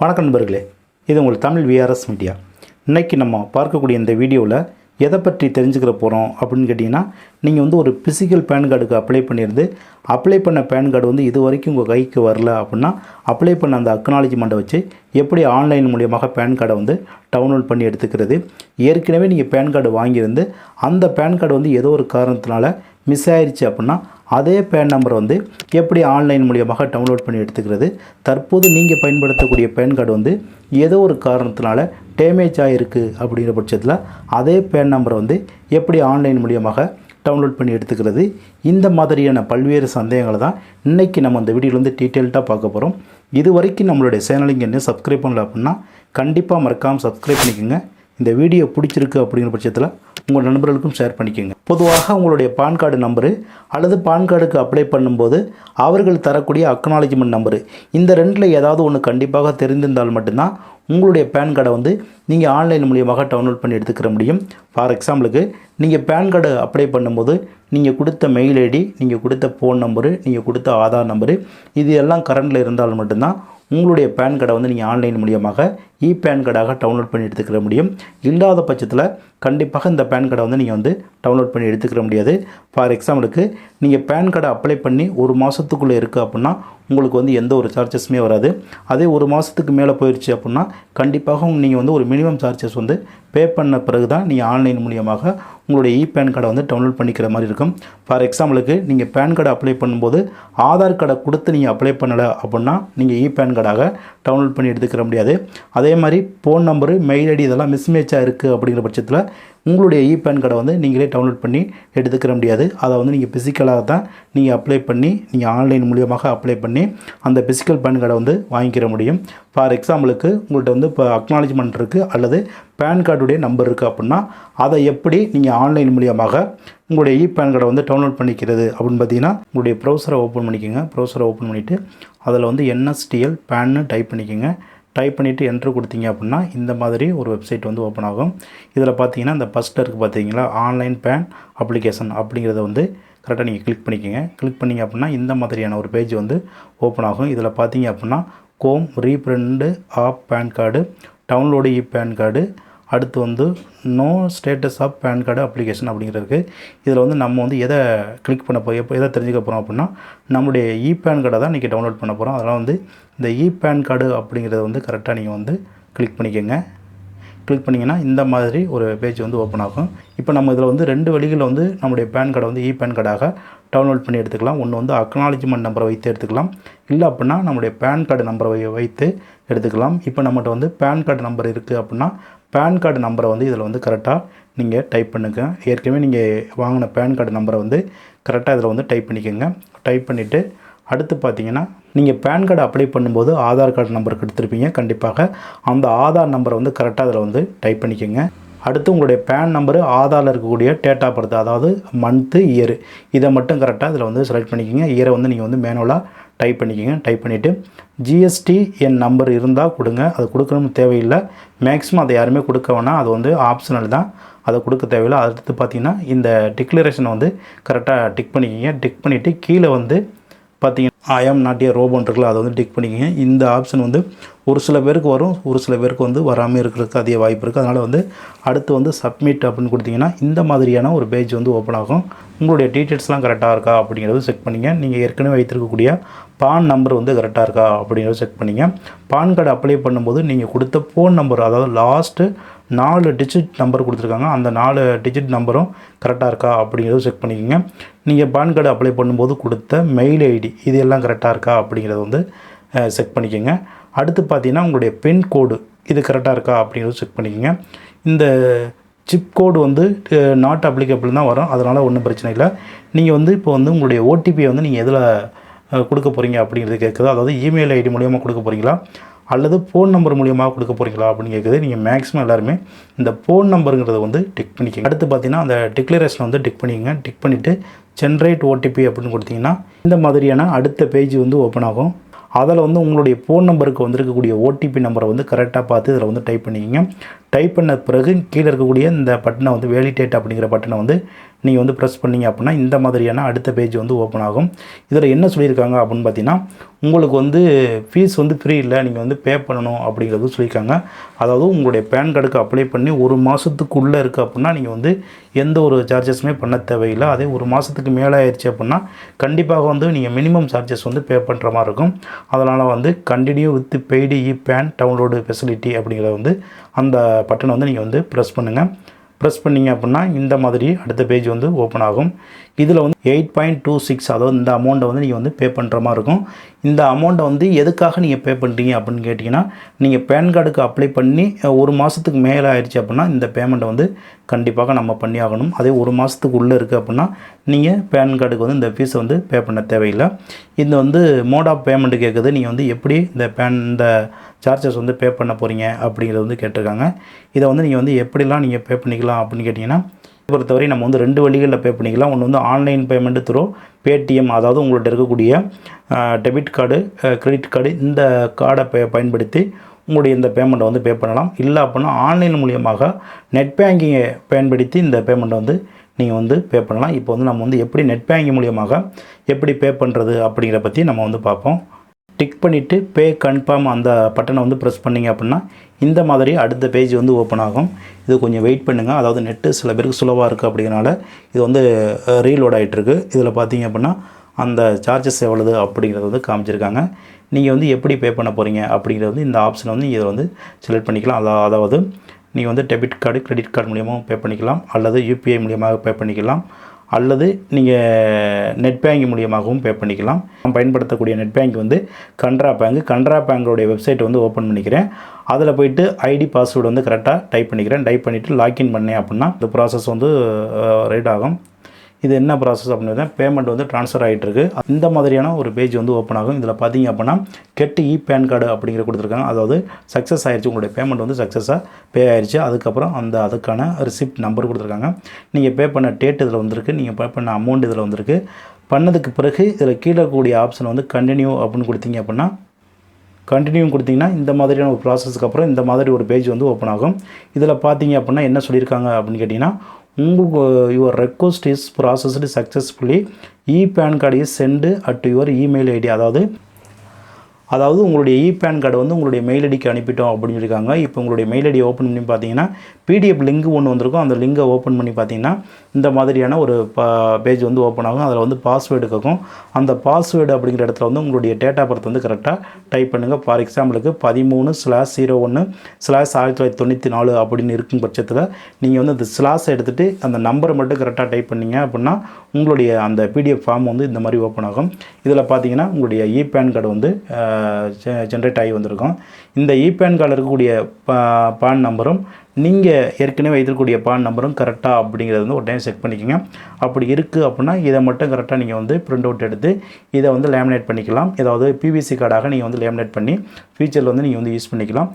வணக்கம் நண்பர்களே இது உங்கள் தமிழ் விஆர்எஸ் மீடியா இன்றைக்கி நம்ம பார்க்கக்கூடிய இந்த வீடியோவில் எதை பற்றி தெரிஞ்சுக்கிற போகிறோம் அப்படின்னு கேட்டிங்கன்னா நீங்கள் வந்து ஒரு பிசிக்கல் பேன் கார்டுக்கு அப்ளை பண்ணியிருந்து அப்ளை பண்ண பேன் கார்டு வந்து இது வரைக்கும் உங்கள் கைக்கு வரல அப்படின்னா அப்ளை பண்ண அந்த அக்னாலஜ்மெண்ட்டை வச்சு எப்படி ஆன்லைன் மூலியமாக பேன் கார்டை வந்து டவுன்லோட் பண்ணி எடுத்துக்கிறது. ஏற்கனவே நீங்கள் பேன் கார்டு வாங்கியிருந்து அந்த பேன் கார்டு வந்து ஏதோ ஒரு காரணத்தினால மிஸ் ஆயிடுச்சு அப்படின்னா அதே பேன் நம்பர் வந்து எப்படி ஆன்லைன் மூலியமாக டவுன்லோட் பண்ணி எடுத்துக்கிறது? தற்போது நீங்கள் பயன்படுத்தக்கூடிய பேன் கார்டு வந்து ஏதோ ஒரு காரணத்தினால டேமேஜ் ஆகிருக்கு அப்படிங்கிற பட்சத்தில் அதே பேன் நம்பரை வந்து எப்படி ஆன்லைன் மூலியமாக டவுன்லோட் பண்ணி எடுத்துக்கிறது? இந்த மாதிரியான பல்வேறு சந்தேகங்களை தான் இன்றைக்கி நம்ம இந்த வீடியோவில் வந்து டீட்டெயில்டாக பார்க்க போகிறோம் இது வரைக்கும் நம்மளுடைய சேனலுங்க என்ன சப்ஸ்கிரைப் பண்ணல அப்படின்னா கண்டிப்பாக மறக்காமல் சப்ஸ்கிரைப் பண்ணிக்கோங்க. இந்த வீடியோ பிடிச்சிருக்கு அப்படிங்கிற பட்சத்தில் உங்கள் நண்பர்களுக்கும் ஷேர் பண்ணிக்கோங்க. பொதுவாக உங்களுடைய பான் கார்டு நம்பரு அல்லது பான் கார்டுக்கு அப்ளை பண்ணும்போது அவர்கள் தரக்கூடிய அக்னாலஜ்மெண்ட் நம்பரு இந்த ரெண்டில் ஏதாவது ஒன்று கண்டிப்பாக தெரிந்திருந்தால் மட்டும்தான் உங்களுடைய பேன் கார்டை வந்து நீங்கள் ஆன்லைன் மூலியமாக டவுன்லோட் பண்ணி எடுத்துக்கிற முடியும். ஃபார் எக்ஸாம்பிளுக்கு நீங்கள் பேன் கார்டு அப்ளை பண்ணும்போது நீங்கள் கொடுத்த மெயில் ஐடி நீங்கள் கொடுத்த ஃபோன் நம்பரு நீங்கள் கொடுத்த ஆதார் நம்பரு இது எல்லாம் கரண்டில் இருந்தால் மட்டும்தான் உங்களுடைய பேன் கார்டை வந்து நீங்கள் ஆன்லைன் மூலியமாக இ பேன் கார்டாக டவுன்லோட் பண்ணி எடுத்துக்கிற முடியும். இல்லாத பட்சத்தில் கண்டிப்பாக இந்த பேன் கார்டை வந்து நீங்கள் வந்து டவுன்லோட் பண்ணி எடுத்துக்கிற முடியாது. ஃபார் எக்ஸாம்பிளுக்கு நீங்கள் பேன் கார்டை அப்ளை பண்ணி ஒரு மாதத்துக்குள்ளே இருக்குது அப்படின்னா உங்களுக்கு வந்து எந்த ஒரு சார்ஜஸுமே வராது. அதே ஒரு மாதத்துக்கு மேலே போயிடுச்சு அப்படின்னா கண்டிப்பாக நீங்கள் வந்து ஒரு மினிமம் சார்ஜஸ் வந்து பே பண்ண பிறகு தான் நீங்கள் ஆன்லைன் மூலியமாக உங்களுடைய இ பேன் கார்டை வந்து டவுன்லோட் பண்ணிக்கிற மாதிரி இருக்கும். ஃபார் எக்ஸாம்பிளுக்கு நீங்கள் பேன் கார்டு அப்ளை பண்ணும்போது ஆதார் கார்டை கொடுத்து நீங்கள் அப்ளை பண்ணலை அப்படின்னா நீங்கள் இ பேன் கார்டாக டவுன்லோட் பண்ணி எடுத்துக்கிற முடியாது. அதே மாதிரி ஃபோன் நம்பரு மெயில் ஐடி இதெல்லாம் மிஸ்மேட்சாக இருக்குது அப்படிங்கிற பட்சத்தில் உங்களுடைய இ பேன் கார்டை வந்து நீங்களே டவுன்லோட் பண்ணி எடுத்துக்கிற முடியாது. அதை வந்து நீங்கள் ஃபிசிக்கலாக தான் நீங்கள் அப்ளை பண்ணி நீங்கள் ஆன்லைன் மூலியமாக அப்ளை பண்ணி அந்த ஃபிசிக்கல் பேன் கார்டை வந்து வாங்கிக்கிற முடியும். ஃபார் எக்ஸாம்பிளுக்கு உங்கள்கிட்ட வந்து இப்போ அக்னாலஜ்மெண்ட் இருக்குது அல்லது பேன் கார்டுடைய நம்பர் இருக்குது அப்படின்னா அதை எப்படி நீங்கள் ஆன்லைன் மூலியமாக உங்களுடைய இ பேன் கார்டை வந்து டவுன்லோட் பண்ணிக்கிறது அப்படின்னு பார்த்தீங்கன்னா உங்களுடைய ப்ரௌசரை ஓப்பன் பண்ணிக்கோங்க. ப்ரௌசரை ஓப்பன் பண்ணிவிட்டு அதில் வந்து என்எஸ்டிஎல் பேன்னு டைப் பண்ணிக்கோங்க. டைப் பண்ணிவிட்டு என்ட்ரு கொடுத்தீங்க அப்படின்னா இந்த மாதிரி ஒரு வெப்சைட் வந்து ஓப்பன் ஆகும். இதில் பார்த்தீங்கன்னா இந்த ஃபஸ்ட்டில் இருக்குது பார்த்தீங்களா? ஆன்லைன் பேன் அப்ளிகேஷன் அப்படிங்கிறத வந்து கரெக்டாக நீங்கள் கிளிக் பண்ணிக்கோங்க. கிளிக் பண்ணிங்க அப்படின்னா இந்த மாதிரியான ஒரு பேஜ் வந்து ஓப்பன் ஆகும். இதில் பார்த்தீங்க அப்படின்னா Kom reprint of PAN card download e PAN card அடுத்து வந்து know status of PAN card application அப்படிங்கிறதுக்கு இதில் வந்து நம்ம வந்து எதை கிளிக் பண்ண போய் எப்போ எதை தெரிஞ்சுக்க போகிறோம் அப்படின்னா நம்முடைய இ பேன் கார்டை தான் இன்றைக்கி டவுன்லோட் பண்ண போகிறோம் அதெல்லாம் வந்து இந்த இ பேன் கார்டு அப்படிங்கிறத வந்து கரெக்டாக நீங்கள் வந்து கிளிக் பண்ணிக்கோங்க. கிளிக் பண்ணிங்கன்னா இந்த மாதிரி ஒரு பேஜ் வந்து ஓப்பன் ஆகும். இப்போ நம்ம இதில் வந்து ரெண்டு வழிகளில் வந்து நம்முடைய பேன் கார்டை வந்து இ பேன் கார்டாக டவுன்லோட் பண்ணி எடுத்துக்கலாம். ஒன்று வந்து அக்னாலஜ்மெண்ட் நம்பரை வைத்து எடுத்துக்கலாம். இல்லை அப்படின்னா நம்முடைய பேன் கார்டு நம்பரை வை- வைத்து எடுத்துக்கலாம். இப்போ நம்மகிட்ட வந்து பேன் கார்டு நம்பர் இருக்குது அப்படின்னா பேன் கார்டு நம்பரை வந்து இதில் வந்து கரெக்டாக நீங்கள் டைப் பண்ணுங்க. ஏற்கனவே நீங்கள் வாங்கின பேன் கார்டு நம்பரை வந்து கரெக்டாக இதில் வந்து டைப் பண்ணிக்கோங்க. டைப் பண்ணிவிட்டு அடுத்து பார்த்தீங்கன்னா நீங்கள் பேன் கார்டு அப்ளை பண்ணும்போது ஆதார் கார்டு நம்பர் கொடுத்துருப்பீங்க. கண்டிப்பாக அந்த ஆதார் நம்பரை வந்து கரெக்டாக அதில் வந்து டைப் பண்ணிக்கோங்க. அடுத்து உங்களுடைய பேன் நம்பரு ஆதாரில் இருக்கக்கூடிய டேட் ஆஃப் பர்த் அதாவது மந்த்து இயர் இதை மட்டும் கரெக்டாக இதில் வந்து செலக்ட் பண்ணிக்கோங்க. இயரை வந்து நீங்கள் வந்து மேனுவலாக டைப் பண்ணிக்கோங்க. டைப் பண்ணிவிட்டு ஜிஎஸ்டி என் நம்பர் இருந்தால் கொடுங்க. அது கொடுக்கணும்னு தேவையில்லை. மேக்ஸிமம் அதை யாருமே கொடுக்க வேணாம். அது வந்து ஆப்ஷனல் தான். அதை கொடுக்க தேவையில்லை. அடுத்து பார்த்தீங்கன்னா இந்த டிக்ளரேஷனை வந்து கரெக்டாக டிக் பண்ணிக்கிங்க. டிக் பண்ணிவிட்டு கீழே வந்து பார்த்தீங்கன்னா ஐஎம் நாட்டிய நாட் ஏ ரோபோன் இருக்குல்ல அதை வந்து டிக் பண்ணிக்கங்க. இந்த ஆப்ஷன் வந்து ஒரு சில பேருக்கு வரும். ஒரு சில பேருக்கு வந்து வராமல் இருக்கிறதுக்கு அதிக வாய்ப்பு இருக்குது அதனால் வந்து அடுத்து வந்து சப்மிட் அப்படின்னு கொடுத்தீங்கன்னா இந்த மாதிரியான ஒரு பேஜ் வந்து ஓப்பன் ஆகும். உங்களுடைய டீட்டெயில்ஸ்லாம் கரெக்டாக இருக்கா அப்படிங்கிறது செக் பண்ணிங்க. நீங்கள் ஏற்கனவே வைத்திருக்கக்கூடிய பான் நம்பர் வந்து கரெக்டாக இருக்கா அப்படிங்கிறத செக் பண்ணிங்க. பான் கார்டு அப்ளை பண்ணும்போது நீங்கள் கொடுத்த ஃபோன் நம்பர் அதாவது லாஸ்ட்டு நாலு டிஜிட் நம்பர் கொடுத்துருக்காங்க. அந்த நாலு டிஜிட் நம்பரும் கரெக்டாக இருக்கா அப்படிங்கிறத செக் பண்ணிக்கோங்க. நீங்கள் பான் கார்டு அப்ளை பண்ணும்போது கொடுத்த மெயில் ஐடி இது எல்லாம் கரெக்டாக இருக்கா அப்படிங்கிறத வந்து செக் பண்ணிக்கோங்க. அடுத்து பார்த்தீங்கன்னா உங்களுடைய பின் கோடு இது கரெக்டாக இருக்கா அப்படிங்கிறத செக் பண்ணிக்கோங்க. இந்த சிப் கோடு வந்து நாட் அப்ளிகபிள் தான் வரும். அதனால் ஒன்றும் பிரச்சனை இல்லை. நீங்கள் வந்து இப்போ வந்து உங்களுடைய ஓடிபியை வந்து நீங்கள் எதில் கொடுக்க போகிறீங்க அப்படிங்கிறது கேட்குது அதாவது இமெயில் ஐடி மூலியமாக கொடுக்க போகிறீங்களா அல்லது ஃபோன் நம்பர் மூலியமாக கொடுக்க போகிறீங்களா அப்படின்னு கேட்குது நீங்கள் மேக்ஸிமம் எல்லாருமே இந்த ஃபோன் நம்பருங்கிறத வந்து டிக் பண்ணிக்கங்க. அடுத்து பார்த்தீங்கன்னா அந்த டிக்ளரேஷன் வந்து டிக் பண்ணிக்கங்க. டிக் பண்ணிவிட்டு ஜென்ரேட் ஓடிபி அப்படின்னு கொடுத்தீங்கன்னா இந்த மாதிரியான அடுத்த பேஜ் வந்து ஓப்பன் ஆகும். அதில் வந்து உங்களுடைய ஃபோன் நம்பருக்கு வந்திருக்கக்கூடிய ஓடிபி நம்பரை வந்து கரெக்டாக பார்த்து இதில் வந்து டைப் பண்ணிக்கிங்க. டைப் பண்ண பிறகு கீழே இருக்கக்கூடிய இந்த பட்டனை வந்து வேலிடேட் அப்படிங்கிற பட்டனை வந்து நீங்கள் வந்து ப்ரெஸ் பண்ணீங்க அப்படின்னா இந்த மாதிரியான அடுத்த பேஜ் வந்து ஓப்பன் ஆகும். இதில் என்ன சொல்லியிருக்காங்க அப்படின்னு பார்த்தீங்கன்னா உங்களுக்கு வந்து ஃபீஸ் வந்து ஃப்ரீ இல்லை நீங்கள் வந்து பே பண்ணணும் அப்படிங்கிறது சொல்லியிருக்காங்க. அதாவது உங்களுடைய பேன் கார்டுக்கு அப்ளை பண்ணி ஒரு மாதத்துக்குள்ளே இருக்குது அப்படின்னா நீங்கள் வந்து எந்த ஒரு சார்ஜஸுமே பண்ண தேவையில்லை. அதே ஒரு மாதத்துக்கு மேலே ஆயிடுச்சு அப்படின்னா கண்டிப்பாக வந்து நீங்கள் மினிமம் சார்ஜஸ் வந்து பே பண்ணுற மாதிரி இருக்கும். அதனால் வந்து continue with paid e PAN download facility அப்படிங்கிறத வந்து அந்த பட்டனை வந்து நீங்கள் வந்து ப்ரெஸ் பண்ணுங்கள் ப்ரெஸ் பண்ணீங்க அப்படின்னா இந்த மாதிரி அடுத்த பேஜ் வந்து ஓப்பன் ஆகும். இதில் வந்து எயிட் பாயிண்ட் டூ சிக்ஸ் அதாவது இந்த அமௌண்ட்டை வந்து நீங்கள் வந்து பே பண்ணுற மாதிரி இருக்கும். இந்த அமௌண்ட்டை வந்து எதுக்காக நீங்கள் பே பண்ணுறீங்க அப்படின்னு கேட்டிங்கன்னா நீங்கள் பேன் கார்டுக்கு அப்ளை பண்ணி ஒரு மாதத்துக்கு மேலே ஆயிடுச்சு அப்படின்னா இந்த பேமெண்ட்டை வந்து கண்டிப்பாக நம்ம பண்ணி ஆகணும். அதே ஒரு மாதத்துக்கு உள்ளே இருக்குது அப்படின்னா நீங்கள் பேன் கார்டுக்கு வந்து இந்த ஃபீஸை வந்து பே பண்ண தேவையில்லை. இந்த வந்து மோட் ஆஃப் பேமெண்ட் கேட்குது நீங்கள் வந்து எப்படி இந்த பேன் இந்த சார்ஜஸ் வந்து பே பண்ண போகிறீங்க அப்படிங்கிறத வந்து கேட்டிருக்காங்க. இதை வந்து நீங்கள் வந்து எப்படிலாம் நீங்கள் பே பண்ணிக்கலாம் அப்படின்னு கேட்டிங்கன்னா பொறுத்தவரை நம்ம வந்து ரெண்டு வழிகளில் பே பண்ணிக்கலாம். ஒன்று வந்து ஆன்லைன் பேமெண்ட் த்ரூ பேடிஎம் அதாவது உங்கள்கிட்ட இருக்கக்கூடிய டெபிட் கார்டு கிரெடிட் கார்டு இந்த கார்டை பே பயன்படுத்தி உங்களுடைய இந்த பேமெண்ட்டை வந்து பே பண்ணலாம். இல்லை அப்படின்னா ஆன்லைன் மூலியமாக நெட் பேங்கிங்கை பயன்படுத்தி இந்த பேமெண்ட்டை வந்து நீங்கள் வந்து பே பண்ணலாம். இப்போ வந்து நம்ம வந்து எப்படி நெட் பேங்கிங் மூலியமாக எப்படி பே பண்ணுறது அப்படிங்கிற பற்றி நம்ம வந்து பார்ப்போம். டிக் பண்ணிவிட்டு பே கன்ஃபார்ம் அந்த பட்டனை வந்து ப்ரெஸ் பண்ணிங்க அப்படின்னா இந்த மாதிரி அடுத்த பேஜ் வந்து ஓப்பன் ஆகும். இது கொஞ்சம் வெயிட் பண்ணுங்கள் அதாவது நெட்டு சில பேருக்கு சுலவாக இருக்குது அப்படிங்கிறனால இது வந்து ரீலோட் ஆகிட்டுருக்கு இதில் பார்த்தீங்க அப்படின்னா அந்த சார்ஜஸ் எவ்வளவு அப்படிங்கிறத வந்து காமிச்சிருக்காங்க. நீங்கள் வந்து எப்படி பே பண்ண போகிறீங்க அப்படிங்கிறது வந்து இந்த ஆப்ஷனை வந்து இதை வந்து செலக்ட் பண்ணிக்கலாம். அதாவது நீங்கள் வந்து டெபிட் கார்டு கிரெடிட் கார்டு மூலியமாக பே பண்ணிக்கலாம். அல்லது யூபிஐ மூலியமாக பே பண்ணிக்கலாம். அல்லது நீங்கள் நெட் பேங்கிங் மூலியமாகவும் பே பண்ணிக்கலாம். நான் பயன்படுத்தக்கூடிய நெட் பேங்க் வந்து கன்ட்ரா பேங்க் கன்ட்ரா பேங்கோடைய வெப்சைட் வந்து ஓப்பன் பண்ணிக்கிறேன். அதில் போயிட்டு ஐடி பாஸ்வேர்டு வந்து கரெக்டாக டைப் பண்ணிக்கிறேன். டைப் பண்ணிவிட்டு லாக்இன் பண்ணேன் அப்படின்னா இந்த ப்ராசஸ் வந்து ரைட் ஆகும். இது என்ன ப்ராசஸ் அப்படின்னு பேமெண்ட் வந்து ட்ரான்ஸ்ஃபர் ஆகிட்டு இருக்கு இந்த மாதிரியான ஒரு பேஜ் வந்து ஓப்பன் ஆகும். இதில் பார்த்தீங்க அப்படின்னா கெட் இ பேன் கார்டு அப்படிங்கிற கொடுத்துருக்காங்க. அதாவது சக்ஸஸ் ஆயிடுச்சு உங்களுடைய பேமெண்ட் வந்து சக்ஸஸாக பே ஆயிடுச்சு அதுக்கப்புறம் அந்த அதுக்கான ரிசிப்ட் நம்பர் கொடுத்துருக்காங்க. நீங்கள் பே பண்ண டேட் இதில் வந்திருக்கு. நீங்கள் பே பண்ண அமௌண்ட் இதில் வந்திருக்கு. பண்ணதுக்கு பிறகு இதில் கீழே கூடிய ஆப்ஷன் வந்து கண்டினியூ அப்படின்னு கொடுத்தீங்க அப்படின்னா கண்டினியூ கொடுத்தீங்கன்னா இந்த மாதிரியான ஒரு ப்ராசஸ்க்கு அப்புறம் இந்த மாதிரி ஒரு பேஜ் வந்து ஓப்பன் ஆகும். இதில் பார்த்தீங்க அப்படின்னா என்ன சொல்லியிருக்காங்க அப்படின்னு கேட்டிங்கன்னா உங்கள் your request is processed successfully e PAN card is sent at your email ID அதாவது அதாவது உங்களுடைய இ பேன் கார்டு வந்து உங்களுடைய மெயில் ஐடிக்கு அனுப்பிட்டோம் அப்படின்னு இருக்காங்க இப்போ உங்களுடைய மெயில் ஐடி ஓப்பன் பண்ணி பார்த்தீங்கன்னா பிடிஎஃப் லிங்க் ஒன்று வந்திருக்கும். அந்த லிங்கை ஓப்பன் பண்ணி பார்த்தீங்கன்னா இந்த மாதிரியான ஒரு பேஜ் வந்து ஓப்பன் ஆகும். அதில் வந்து பாஸ்வேர்டு கேட்கும். அந்த பாஸ்வேர்டு அப்படிங்கிற இடத்துல வந்து உங்களுடைய டேட் ஆஃப் பர்த் வந்து கரெக்டாக டைப் பண்ணுங்கள் ஃபார் எக்ஸாம்பிளுக்கு பதிமூணு ஸ்லாஷ் ஜீரோ ஒன்று ஸ்லாஷ் ஆயிரத்தி தொள்ளாயிரத்தி தொண்ணூற்றி நாலு அப்படின்னு இருக்கும் பட்சத்தில் நீங்கள் வந்து அந்த ஸ்லாஷை எடுத்துகிட்டு அந்த நம்பரை மட்டும் கரெக்டாக டைப் பண்ணீங்க அப்படின்னா உங்களுடைய அந்த பிடிஎஃப் ஃபார்ம் வந்து இந்த மாதிரி ஓப்பன் ஆகும். இதில் பார்த்தீங்கன்னா உங்களுடைய இ பேன் கார்டு வந்து ஜென்ரேட் ஆகி வந்திருக்கும். இந்த இபேன் கார்டில் இருக்கக்கூடிய பா- பான் நம்பரும் நீங்கள் ஏற்கனவே வைத்திருக்கக்கூடிய பான் நம்பரும் கரெக்டாக அப்படிங்கிறத வந்து ஒரு டைம் செக் பண்ணிக்கோங்க. அப்படி இருக்குது அப்படின்னா இதை மட்டும் கரெக்டாக நீங்கள் வந்து பிரிண்ட் அவுட் எடுத்து இதை வந்து லேமினேட் பண்ணிக்கலாம். ஏதாவது பிவிசி கார்டாக நீங்கள் வந்து லேமினேட் பண்ணி ஃபியூச்சரில் வந்து நீங்கள் வந்து யூஸ் பண்ணிக்கலாம்.